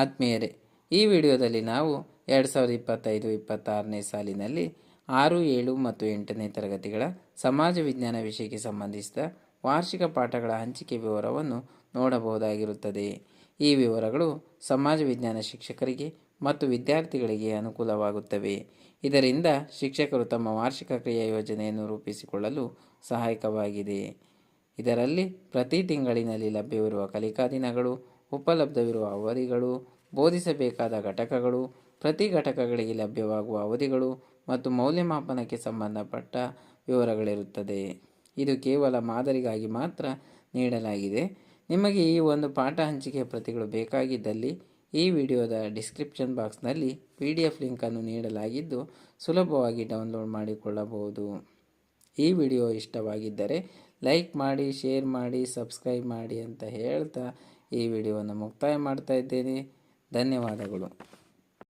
ಆತ್ಮೀಯರೇ, ಈ ವಿಡಿಯೋದಲ್ಲಿ ನಾವು ಎರಡು ಸಾವಿರದ ಇಪ್ಪತ್ತೈದು ಇಪ್ಪತ್ತಾರನೇ ಸಾಲಿನಲ್ಲಿ ಆರು, ಏಳು ಮತ್ತು ಎಂಟನೇ ತರಗತಿಗಳ ಸಮಾಜ ವಿಜ್ಞಾನ ವಿಷಯಕ್ಕೆ ಸಂಬಂಧಿಸಿದ ವಾರ್ಷಿಕ ಪಾಠಗಳ ಹಂಚಿಕೆ ವಿವರವನ್ನು ನೋಡಬಹುದಾಗಿರುತ್ತದೆ. ಈ ವಿವರಗಳು ಸಮಾಜ ವಿಜ್ಞಾನ ಶಿಕ್ಷಕರಿಗೆ ಮತ್ತು ವಿದ್ಯಾರ್ಥಿಗಳಿಗೆ ಅನುಕೂಲವಾಗುತ್ತವೆ. ಇದರಿಂದ ಶಿಕ್ಷಕರು ತಮ್ಮ ವಾರ್ಷಿಕ ಕ್ರಿಯಾ ಯೋಜನೆಯನ್ನು ರೂಪಿಸಿಕೊಳ್ಳಲು ಸಹಾಯಕವಾಗಿದೆ. ಇದರಲ್ಲಿ ಪ್ರತಿ ತಿಂಗಳಿನಲ್ಲಿ ಲಭ್ಯವಿರುವ ಕಲಿಕಾ ದಿನಗಳು ಉಪಲಬ್ಧವಿರುವ ಅವಧಿಗಳು, ಬೋಧಿಸಬೇಕಾದ ಘಟಕಗಳು, ಪ್ರತಿ ಘಟಕಗಳಿಗೆ ಲಭ್ಯವಾಗುವ ಅವಧಿಗಳು ಮತ್ತು ಮೌಲ್ಯಮಾಪನಕ್ಕೆ ಸಂಬಂಧಪಟ್ಟ ವಿವರಗಳಿರುತ್ತದೆ. ಇದು ಕೇವಲ ಮಾದರಿಗಾಗಿ ಮಾತ್ರ ನೀಡಲಾಗಿದೆ. ನಿಮಗೆ ಈ ಒಂದು ಪಾಠ ಹಂಚಿಕೆಯ ಪ್ರತಿಗಳು ಬೇಕಾಗಿದ್ದಲ್ಲಿ ಈ ವಿಡಿಯೋದ ಡಿಸ್ಕ್ರಿಪ್ಷನ್ ಬಾಕ್ಸ್ನಲ್ಲಿ ಪಿ ಡಿ ಎಫ್ ಲಿಂಕನ್ನು ನೀಡಲಾಗಿದ್ದು ಸುಲಭವಾಗಿ ಡೌನ್ಲೋಡ್ ಮಾಡಿಕೊಳ್ಳಬಹುದು. ಈ ವಿಡಿಯೋ ಇಷ್ಟವಾಗಿದ್ದರೆ ಲೈಕ್ ಮಾಡಿ ಶೇರ್ ಮಾಡಿ ಸಬ್ಸ್ಕ್ರೈಬ್ ಮಾಡಿ ಅಂತ ಹೇಳ್ತಾ ಈ ವಿಡಿಯೋವನ್ನು ಮುಕ್ತಾಯ ಮಾಡ್ತಾ ಇದ್ದೇನೆ. ಧನ್ಯವಾದಗಳು.